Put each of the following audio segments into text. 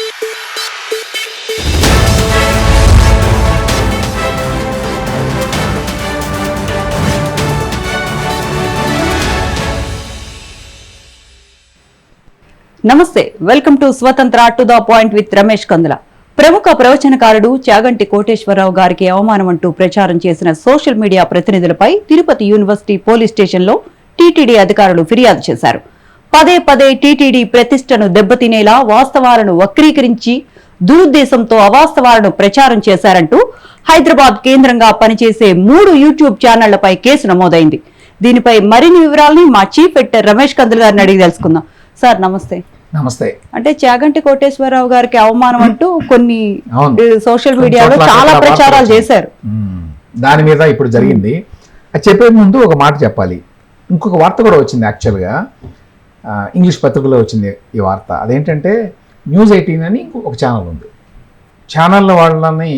నమస్తే welcome to Swatantra to the point with Ramesh Kandula. ప్రముఖ ప్రవచనకారుడు చాగంటి కోటేశ్వరరావు గారికి అవమానం అంటూ ప్రచారం చేసిన సోషల్ మీడియా ప్రతినిధులపై తిరుపతి యూనివర్సిటీ పోలీస్ స్టేషన్లో టీటీడీ అధికారులు ఫిర్యాదు చేశారు. పదే పదే టీటీడీ ప్రతిష్టను దెబ్బతినేలా వాస్తవాలను వక్రీకరించి దురుద్దేశంతో అవాస్తవాలను ప్రచారం చేశారంటూ హైదరాబాద్ కేంద్రంగా పనిచేసే మూడు యూట్యూబ్ ఛానళ్ళపై కేసు నమోదైంది. దీనిపై మరిన్ని వివరాలని మా చీఫ్ ఎడిటర్ రమేష్ కందులు గారిని అడిగి తెలుసుకుందాం. సార్ నమస్తే. నమస్తే. అంటే చాగంటి కోటేశ్వరరావు గారికి అవమానం అంటూ కొన్ని. సోషల్ మీడియాలో చాలా ప్రచారాలు చేశారు. దాని మీద ఇప్పుడు జరిగింది. చెప్పే ముందు ఒక మాట చెప్పాలి. ఇంకొక వార్త కూడా వచ్చింది యాక్చువల్గా. ఇంగ్లీష్ పత్రికలో వచ్చింది ఈ వార్త. అదేంటంటే న్యూస్ ఎయిటీన్ అని ఒక ఛానల్ ఉంది. ఛానళ్ళ వాళ్ళని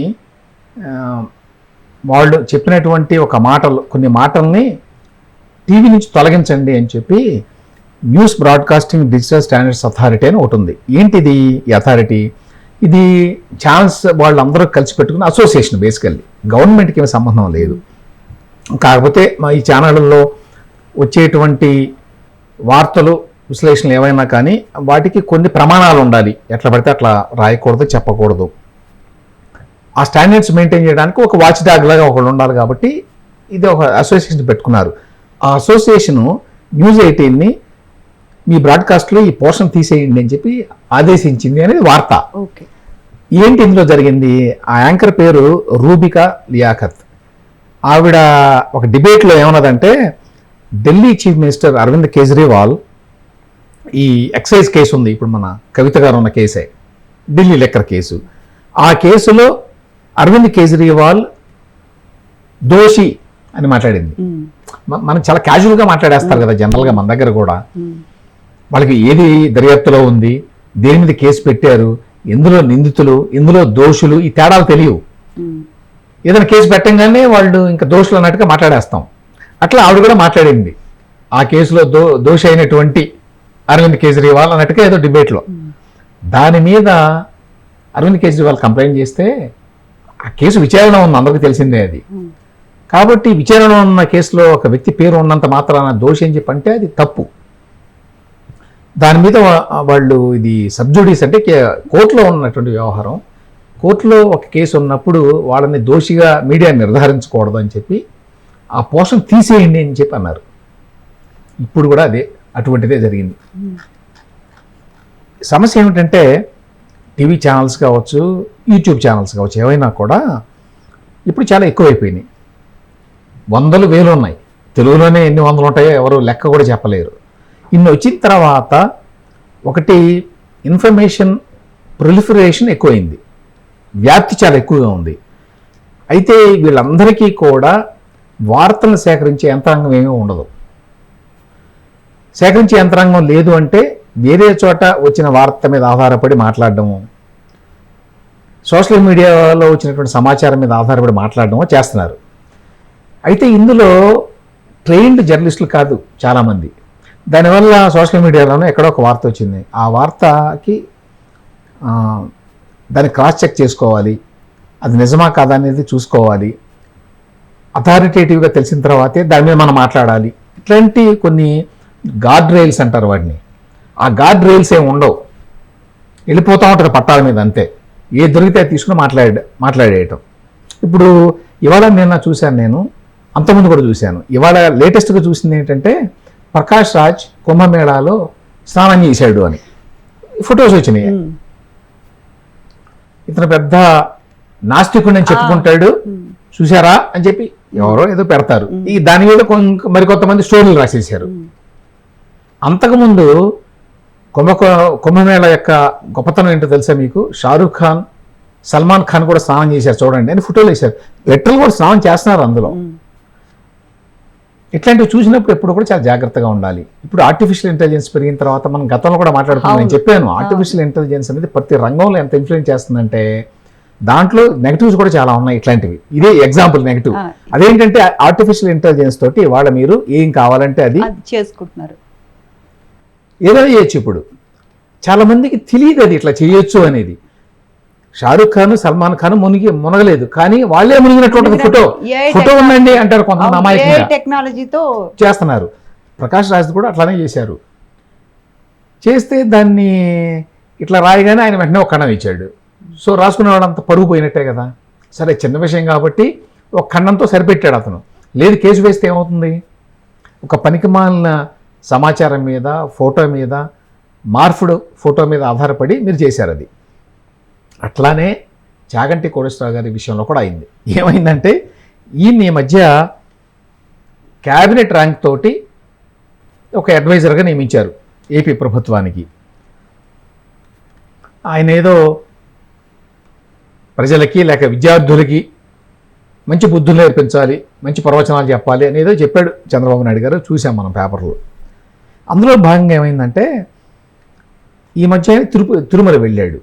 వాళ్ళు చెప్పినటువంటి ఒక మాటలు కొన్ని మాటల్ని టీవీ నుంచి తొలగించండి అని చెప్పి news broadcasting digital standards authority అని ఒకటి ఉంది. ఏంటిది ఈ అథారిటీ? ఇది ఛానల్స్ వాళ్ళందరూ కలిసి పెట్టుకున్న అసోసియేషన్ బేసికల్లీ గవర్నమెంట్కి ఏమి సంబంధం లేదు. కాకపోతే మా ఈ ఛానళ్ళల్లో వచ్చేటువంటి వార్తలు విశ్లేషణలు ఏవైనా కానీ వాటికి కొన్ని ప్రమాణాలు ఉండాలి. ఎట్లా పడితే అట్లా రాయకూడదు చెప్పకూడదు. ఆ స్టాండర్డ్స్ మెయింటైన్ చేయడానికి ఒక వాచ్ డాగ్ లాగా ఒకళ్ళు ఉండాలి కాబట్టి ఇది ఒక అసోసియేషన్ పెట్టుకున్నారు. ఆ అసోసియేషను న్యూస్ ఎయిటీన్ని మీ బ్రాడ్కాస్ట్లో ఈ పోర్షన్ తీసేయండి అని చెప్పి ఆదేశించింది అనేది వార్త. ఓకే. ఏంటి ఇందులో జరిగింది? ఆ యాంకర్ పేరు రూబికా లియాఖత్. ఆవిడ ఒక డిబేట్లో ఏమన్నదంటే ఢిల్లీ చీఫ్ మినిస్టర్ అరవింద్ కేజ్రీవాల్ ఈ ఎక్సైజ్ కేసు ఉంది. ఇప్పుడు మన కవిత గారు ఉన్న కేసే. Delhi liquor case. ఆ కేసులో అరవింద్ కేజ్రీవాల్ దోషి అని మాట్లాడింది. మనం చాలా క్యాజువల్గా మాట్లాడేస్తారు కదా జనరల్గా మన దగ్గర కూడా. వాళ్ళకి ఏది దర్యాప్తులో ఉంది? దేని మీద కేసు పెట్టారు? ఎందులో నిందితులు? ఎందులో దోషులు? ఈ తేడాలు తెలియవు. ఏదైనా కేసు పెట్టంగానే వాళ్ళు ఇంకా దోషులు అన్నట్టుగా మాట్లాడేస్తాం. అట్లా ఆవిడ కూడా మాట్లాడింది. ఆ కేసులో దో దోషి అయినటువంటి అరవింద్ కేజ్రీవాల్ అన్నట్టుగా ఏదో డిబేట్లో దాని మీద అరవింద్ కేజ్రీవాల్ కంప్లైంట్ చేస్తే ఆ కేసు విచారణ ఉంది అందరికీ తెలిసిందే అది. కాబట్టి విచారణ ఉన్న కేసులో ఒక వ్యక్తి పేరు ఉన్నంత మాత్రాన దోషి అని చెప్పి అంటే అది తప్పు. దాని మీద వాళ్ళు ఇది సబ్జుడీస్ అంటే కోర్టులో ఉన్నటువంటి వ్యవహారం. కోర్టులో ఒక కేసు ఉన్నప్పుడు వాళ్ళని దోషిగా మీడియా నిర్ధారించకూడదు అని చెప్పి ఆ పోషన్ తీసేయండి అని చెప్పి అన్నారు. ఇప్పుడు కూడా అదే. అటువంటిదే జరిగింది. ఉమ్, సమస్య ఏమిటంటే టీవీ ఛానల్స్ కావచ్చు యూట్యూబ్ ఛానల్స్ కావచ్చు ఏవైనా కూడా ఇప్పుడు చాలా ఎక్కువైపోయినాయి. వందలు వేలు ఉన్నాయి. తెలుగులోనే ఎన్ని వందలు ఉంటాయో ఎవరు లెక్క కూడా చెప్పలేరు. ఇన్ని వచ్చిన తర్వాత ఒకటి ఇన్ఫర్మేషన్ ప్రొలిఫరేషన్ ఎక్కువైంది. వ్యాప్తి చాలా ఎక్కువగా ఉంది. అయితే వీళ్ళందరికీ కూడా వార్తలను సేకరించే యంత్రాంగం ఏమీ ఉండదు. సేకరించే యంత్రాంగం లేదు అంటే వేరే చోట వచ్చిన వార్త మీద ఆధారపడి మాట్లాడడము సోషల్ మీడియాలో వచ్చినటువంటి సమాచారం మీద ఆధారపడి మాట్లాడడము చేస్తున్నారు. అయితే ఇందులో ట్రైన్డ్ జర్నలిస్టులు కాదు చాలామంది. దానివల్ల సోషల్ మీడియాలోనే ఎక్కడో ఒక వార్త వచ్చింది. ఆ వార్తకి దాన్ని క్రాస్ చెక్ చేసుకోవాలి. అది నిజమా కాదా అనేది చూసుకోవాలి. అథారిటేటివ్గా తెలిసిన తర్వాతే దాని మీద మనం మాట్లాడాలి. ఇట్లాంటి కొన్ని గార్డ్ రైల్స్ అంటారు వాటిని. ఆ గార్డ్ రైల్స్ ఏమి ఉండవు. వెళ్ళిపోతూ ఉంటుంది పట్టాల మీద అంతే. ఏ దొరికితే తీసుకుని మాట్లాడే మాట్లాడేయటం. ఇప్పుడు ఇవాళ నిన్న చూశాను నేను అంతకుముందు కూడా చూశాను. ఇవాళ లేటెస్ట్గా చూసింది ఏంటంటే ప్రకాష్ రాజ్ కుంభమేళాలో స్నానం చేశాడు అని. ఫొటోస్ వచ్చినాయి. ఇతను పెద్ద నాస్తికుడు అని చెప్పుకుంటాడు. చూసారా అని చెప్పి ఎవరో ఏదో పెడతారు. ఈ దాని మీద మరికొంతమంది స్టోరీలు రాసేసారు అంతకుముందు కుంభ కుంభమేళ యొక్క గొప్పతనం ఏంటో తెలుసా మీకు? షారూఖ్ ఖాన్ సల్మాన్ ఖాన్ కూడా స్నానం చేశారు చూడండి అని ఫోటోలు వేశారు పెట్రోల్ కూడా స్నానం చేస్తున్నారు అందులో. ఇట్లాంటివి చూసినప్పుడు ఎప్పుడు కూడా చాలా జాగ్రత్తగా ఉండాలి. ఇప్పుడు ఆర్టిఫిషియల్ ఇంటెలిజెన్స్ పెరిగిన తర్వాత మనం గతంలో కూడా మాట్లాడుకున్నాం నేను. చెప్పాను ఆర్టిఫిషియల్ ఇంటెలిజెన్స్ అనేది ప్రతి రంగంలో ఎంత ఇన్ఫ్లుయెన్స్ చేస్తుందంటే దాంట్లో నెగిటివ్స్ కూడా చాలా ఉన్నాయి ఇట్లాంటివి. ఇదే ఎగ్జాంపుల్ నెగిటివ్ అదేంటంటే ఆర్టిఫిషియల్ ఇంటెలిజెన్స్ తోటి వాళ్ళ మీరు ఏం కావాలంటే అది చేసుకుంటున్నారు. ఏదైనా చేయొచ్చు ఇప్పుడు. చాలా మందికి తెలియదు అది ఇట్లా చేయొచ్చు అనేది. షారుఖ్ ఖాన్ సల్మాన్ ఖాన్ మునిగి మునగలేదు. కానీ వాళ్ళే మునిగినటువంటి ఫోటో. ఫోటో ఉందండి అంటారు కొంతమంది అమాయకంగా టెక్నాలజీతో చేస్తున్నారు. ప్రకాష్ రాజ్ కూడా అట్లానే చేశారు. చేస్తే దాన్ని ఇట్లా రాయగానే ఆయన వెంటనే ఒక ఖండం ఇచ్చాడు. సో రాసుకునేవాడు అంత పరుగు పోయినట్టే కదా. సరే చిన్న విషయం కాబట్టి ఒక ఖండంతో సరిపెట్టాడు అతను. లేదు కేసు వేస్తే ఏమవుతుంది? ఒక పనికిమాలిన సమాచారం మీద ఫోటో మీద మార్ఫుడ్ ఫోటో మీద ఆధారపడి మీరు చేశారు అది. అట్లానే చాగంటి కోటేశ్వరరావు గారి విషయంలో కూడా అయింది. ఏమైందంటే ఈయన ఈ మధ్య క్యాబినెట్ ర్యాంక్ తోటి ఒక అడ్వైజర్గా నియమించారు ఏపీ ప్రభుత్వానికి. ఆయన ఏదో ప్రజలకి లేక విద్యార్థులకి మంచి బుద్ధులు నేర్పించాలి మంచి ప్రవచనాలు చెప్పాలి అనేదో చెప్పాడు చంద్రబాబు నాయుడు గారు చూసాం మనం పేపర్లో. అందులో భాగంగా ఏమైందంటే ఈ మధ్య ఆయన తిరుప తిరుమల వెళ్ళాడు.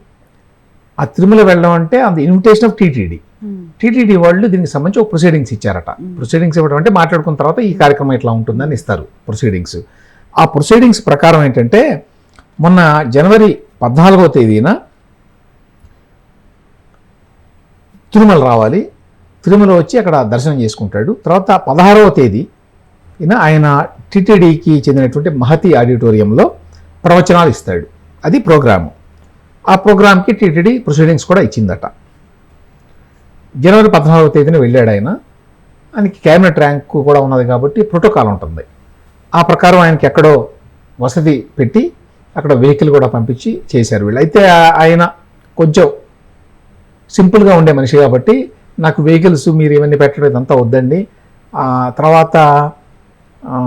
ఆ తిరుమల వెళ్ళడం అంటే అది ఇన్విటేషన్ ఆఫ్ టీటీడీ టీటీడీ వాళ్ళు దీనికి సంబంధించి ఒక ప్రొసీడింగ్స్ ఇచ్చారట. ప్రొసీడింగ్స్ ఇవ్వడం అంటే మాట్లాడుకున్న తర్వాత ఈ కార్యక్రమం ఇట్లా ఉంటుందని ఇస్తారు ప్రొసీడింగ్స్ ఆ ప్రొసీడింగ్స్ ప్రకారం ఏంటంటే మొన్న జనవరి పద్నాలుగో తేదీన తిరుమల రావాలి. తిరుమల వచ్చి అక్కడ దర్శనం చేసుకుంటాడు. తర్వాత పదహారవ తేదీ ఈయన ఆయన టీటీడీకి చెందినటువంటి మహతి ఆడిటోరియంలో ప్రవచనాలు ఇస్తాడు. అది ప్రోగ్రాము. ఆ ప్రోగ్రామ్కి టీటీడీ ప్రొసీడింగ్స్ కూడా ఇచ్చిందట. జనవరి పద్నాలుగవ తేదీన వెళ్ళాడు ఆయన. ఆయనకి క్యాబినెట్ ర్యాంక్ కూడా ఉన్నది కాబట్టి ప్రోటోకాల్ ఉంటుంది. ఆ ప్రకారం ఆయనకి ఎక్కడో వసతి పెట్టి అక్కడ వెహికల్ కూడా పంపించి చేశారు వీళ్ళు. అయితే ఆయన కొంచెం సింపుల్గా ఉండే మనిషి కాబట్టి నాకు వెహికల్స్ మీరు ఇవన్నీ పెట్టడం ఇదంతా వద్దండి. తర్వాత ఆ,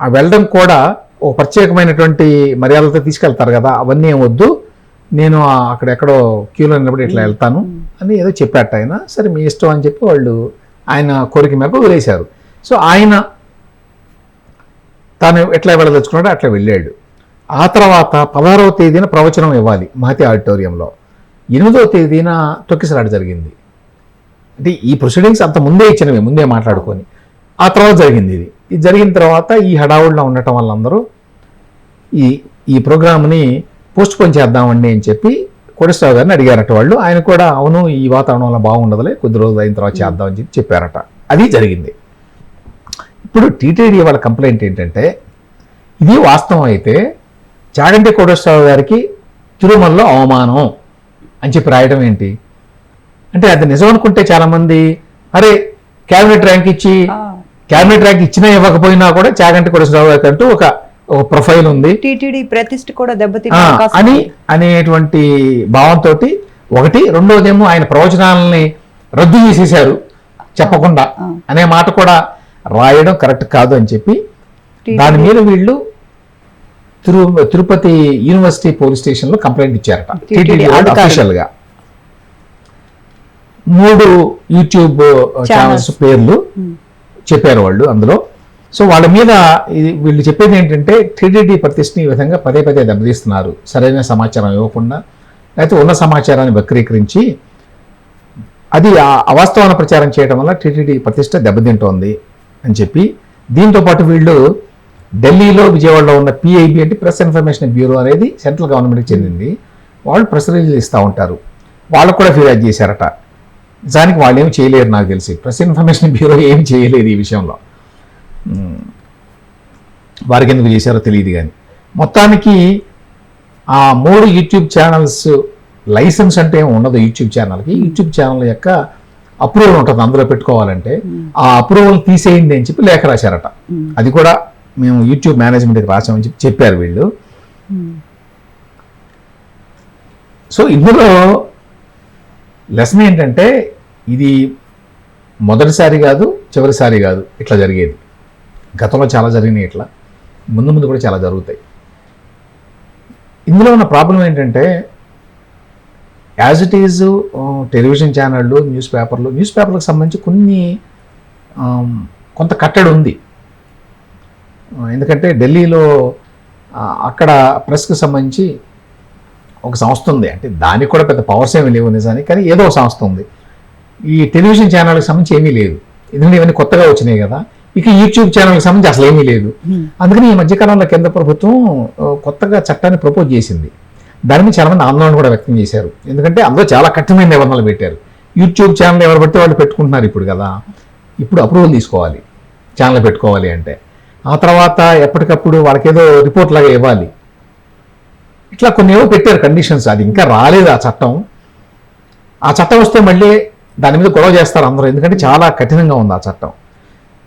వెళ్ళడం కూడా ఓ ప్రత్యేకమైనటువంటి మర్యాదలతో తీసుకెళ్తారు కదా అవన్నీ ఏం వద్దు. నేను అక్కడ ఎక్కడో క్యూలో నిలబడి ఇట్లా వెళ్తాను అని ఏదో చెప్పాట ఆయన. సరే మీ ఇష్టం అని చెప్పి వాళ్ళు ఆయన కోరిక మేరకు వదిలేశారు. సో ఆయన తాను ఎట్లా వెళ్ళదలుచుకున్నాడో అట్లా వెళ్ళాడు. ఆ తర్వాత పదహారవ తేదీన ప్రవచనం ఇవ్వాలి మహతి ఆడిటోరియంలో. ఎనిమిదవ తేదీన తొక్కిసలాట జరిగింది. అంటే ఈ ప్రొసీడింగ్స్ అంత ముందే ఇచ్చినవి ముందే మాట్లాడుకొని. ఆ తర్వాత జరిగింది ఇది. ఇది జరిగిన తర్వాత ఈ హడావుడిలో ఉండటం వల్ల అందరూ ఈ ఈ ప్రోగ్రామ్ని పోస్ట్ పోన్ చేద్దామండి అని చెప్పి కోటేశ్వరరావు గారిని అడిగారట వాళ్ళు. ఆయన కూడా అవును ఈ వాతావరణంలో బాగుండదులే కొద్ది రోజులు అయిన తర్వాత చేద్దామని చెప్పి చెప్పారట. అది జరిగింది. ఇప్పుడు టీటీడీ వాళ్ళ కంప్లైంట్ ఏంటంటే ఇది వాస్తవం అయితే చాగంటి కోటేశ్వరరావు గారికి తిరుమలలో అవమానం అని చెప్పి రాయడం ఏంటి? అంటే అది నిజం అనుకుంటే చాలామంది అరే క్యాబినెట్ ర్యాంక్ ఇచ్చి క్యాబినెట్ ర్యాంక్ ఇచ్చినా ఇవ్వకపోయినా కూడా చాగంటి కోటేశ్వరరావు గారికి అంటూ ఒక ఒక ప్రొఫైల్ ఉంది. టీటీడీ ప్రతిష్ట కూడా అవకాశం అని. అనేటువంటి భావంతో ఒకటి రెండోదేమో ఆయన ప్రవచనాలని రద్దు చేసేశారు చెప్పకుండా. అనే మాట కూడా రాయడం కరెక్ట్ కాదు అని చెప్పి దాని మీద వీళ్ళు తిరు తిరుపతి యూనివర్సిటీ పోలీస్ స్టేషన్లో కంప్లైంట్ ఇచ్చారట. టీటీడీ మూడు యూట్యూబ్ ఛానల్స్ పేర్లు. చెప్పారు వాళ్ళు అందులో. సో వాళ్ళ మీద ఇది వీళ్ళు చెప్పేది ఏంటంటే టీడీడీ ప్రతిష్ఠని ఈ విధంగా పదే పదే దెబ్బతీస్తున్నారు. సరైన సమాచారం ఇవ్వకుండా లేకపోతే ఉన్న సమాచారాన్ని వక్రీకరించి అది ఆ అవాస్తవాన్ని ప్రచారం చేయడం వల్ల టీటీడీ ప్రతిష్ట దెబ్బతింటోంది అని చెప్పి. దీంతో పాటు వీళ్ళు ఢిల్లీలో విజయవాడలో ఉన్న పిఐబి అంటే ప్రెస్ ఇన్ఫర్మేషన్ బ్యూరో అనేది సెంట్రల్ గవర్నమెంట్కి చెందింది. వాళ్ళు ప్రెస్ రిలీజ్ ఇస్తూ ఉంటారు. వాళ్ళకు కూడా ఫిర్యాదు చేశారట. నిజానికి వాళ్ళు ఏమి చేయలేరు నాకు తెలిసి. ప్రెస్ ఇన్ఫర్మేషన్ బ్యూరో ఏమి చేయలేదు ఈ విషయంలో. వారికి ఎందుకు చేశారో తెలియదు కానీ. మొత్తానికి ఆ మూడు యూట్యూబ్ ఛానల్స్ లైసెన్స్ అంటే ఏమి ఉండదు యూట్యూబ్ ఛానల్కి యూట్యూబ్ ఛానల్ యొక్క అప్రూవల్ ఉంటుంది అందులో పెట్టుకోవాలంటే. ఆ అప్రూవల్ తీసేయండి అని చెప్పి లేఖ రాశారట. అది కూడా మేము యూట్యూబ్ మేనేజ్మెంట్కి రాసామని చెప్పి చెప్పారు వీళ్ళు. సో ఇందులో లెసన్ ఏంటంటే ఇది మొదటిసారి కాదు చివరిసారి కాదు ఇట్లా జరిగేది. గతంలో చాలా జరిగినాయి ఇట్లా. ముందు ముందు కూడా చాలా జరుగుతాయి. ఇందులో ఉన్న ప్రాబ్లం ఏంటంటే యాజ్ ఇట్ ఈజ్ టెలివిజన్ ఛానళ్ళు న్యూస్ పేపర్లు న్యూస్ పేపర్లకు సంబంధించి కొన్ని కొంత కట్టడి ఉంది. ఎందుకంటే ఢిల్లీలో అక్కడ ప్రెస్కి సంబంధించి ఒక సంస్థ ఉంది. అంటే దానికి కూడా పెద్ద పవర్స్ ఏమీ లేవు నిజానికి కానీ ఏదో ఒక సంస్థ ఉంది. ఈ టెలివిజన్ ఛానల్కి సంబంధించి ఏమీ లేదు. ఎందుకంటే ఇవన్నీ కొత్తగా వచ్చినాయి కదా. ఇక యూట్యూబ్ ఛానల్కి సంబంధించి అసలు ఏమీ లేదు. ఉమ్. అందుకని ఈ మధ్యకాలంలో కేంద్ర ప్రభుత్వం కొత్తగా చట్టాన్ని ప్రపోజ్ చేసింది. దాని మీద చాలా మంది ఆందోళన కూడా వ్యక్తం చేశారు. ఎందుకంటే అందులో చాలా కఠినమైన నిబంధనలు పెట్టారు. యూట్యూబ్ ఛానల్ ఎవరు పడితే వాళ్ళు పెట్టుకుంటున్నారు ఇప్పుడు కదా. ఇప్పుడు అప్రూవల్ తీసుకోవాలి. ఛానల్ పెట్టుకోవాలి అంటే. ఆ తర్వాత ఎప్పటికప్పుడు వాళ్ళకేదో రిపోర్ట్ లాగా ఇవ్వాలి. ఇట్లా కొన్ని ఏవో పెట్టారు కండిషన్స్ అది ఇంకా రాలేదు ఆ చట్టం. ఆ చట్టం వస్తే మళ్ళీ దాని మీద గొడవ చేస్తారు అందరూ. ఎందుకంటే చాలా కఠినంగా ఉంది ఆ చట్టం.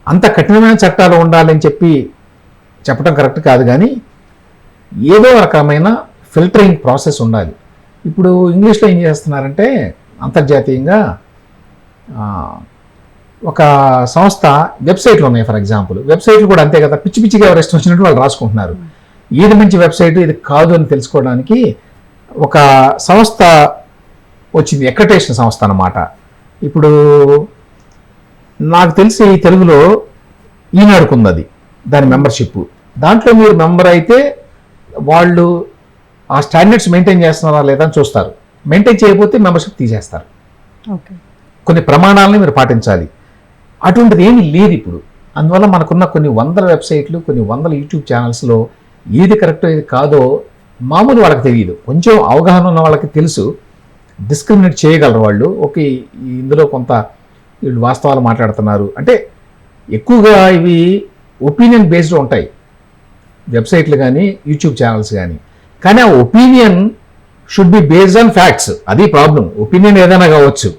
అంత కఠినమైన చట్టాలు ఉండాలని చెప్పి చెప్పడం కరెక్ట్ కాదు కానీ ఏదో రకమైన ఫిల్టరింగ్ ప్రాసెస్ ఉండాలి. ఇప్పుడు ఇంగ్లీష్లో ఏం చేస్తున్నారంటే అంతర్జాతీయంగా ఒక సంస్థ వెబ్సైట్లు ఉన్నాయి. ఫర్ ఎగ్జాంపుల్ వెబ్సైట్లు కూడా అంతే కదా. పిచ్చి పిచ్చిగా ఎవరు ఇష్టం వచ్చినట్టు వాళ్ళు రాసుకుంటున్నారు. ఏది మంచి వెబ్సైట్ ఇది కాదు అని తెలుసుకోవడానికి ఒక సంస్థ వచ్చింది ఎక్కటేషన్ సంస్థ అన్నమాట. ఇప్పుడు నాకు తెలిసి తెలుగులో ఈనాడుకుంది అది దాని మెంబర్షిప్. దాంట్లో మీరు మెంబర్ అయితే వాళ్ళు ఆ స్టాండర్డ్స్ మెయింటైన్ చేస్తున్నారా లేదా అని చూస్తారు. మెయింటైన్ చేయకపోతే మెంబర్షిప్ తీసేస్తారు. కొన్ని ప్రమాణాలని మీరు పాటించాలి. అటువంటిది ఏమీ లేదు ఇప్పుడు. అందువల్ల మనకున్న కొన్ని వందల వెబ్సైట్లు కొన్ని వందల యూట్యూబ్ ఛానల్స్లో ఏది కరెక్టో ఏది కాదో మామూలు వాళ్ళకి తెలియదు కొంచెం అవగాహన ఉన్న వాళ్ళకి తెలుసు. డిస్క్రిమినేట్ చేయగలరు వాళ్ళు. ఓకే ఇందులో కొంత వీళ్ళు వాస్తవాలు మాట్లాడుతున్నారు. అంటే ఎక్కువగా ఇవి ఒపీనియన్ బేస్డ్ ఉంటాయి. వెబ్సైట్లు కానీ యూట్యూబ్ ఛానల్స్ కానీ కానీ ఆ opinion should be based on facts అది ప్రాబ్లం ఒపీనియన్ ఏదైనా కావచ్చు.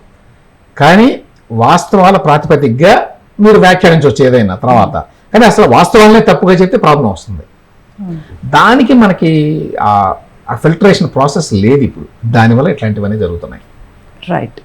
కానీ వాస్తవాల ప్రాతిపదికగా మీరు వ్యాఖ్యానించవచ్చు ఏదైనా తర్వాత. కానీ అసలు వాస్తవాలనే తప్పుగా చెప్తే ప్రాబ్లం వస్తుంది. దానికి మనకి ఆ ఫిల్టరేషన్ ప్రాసెస్ లేదు ఇప్పుడు. దానివల్ల ఇట్లాంటివన్నీ జరుగుతున్నాయి. రైట్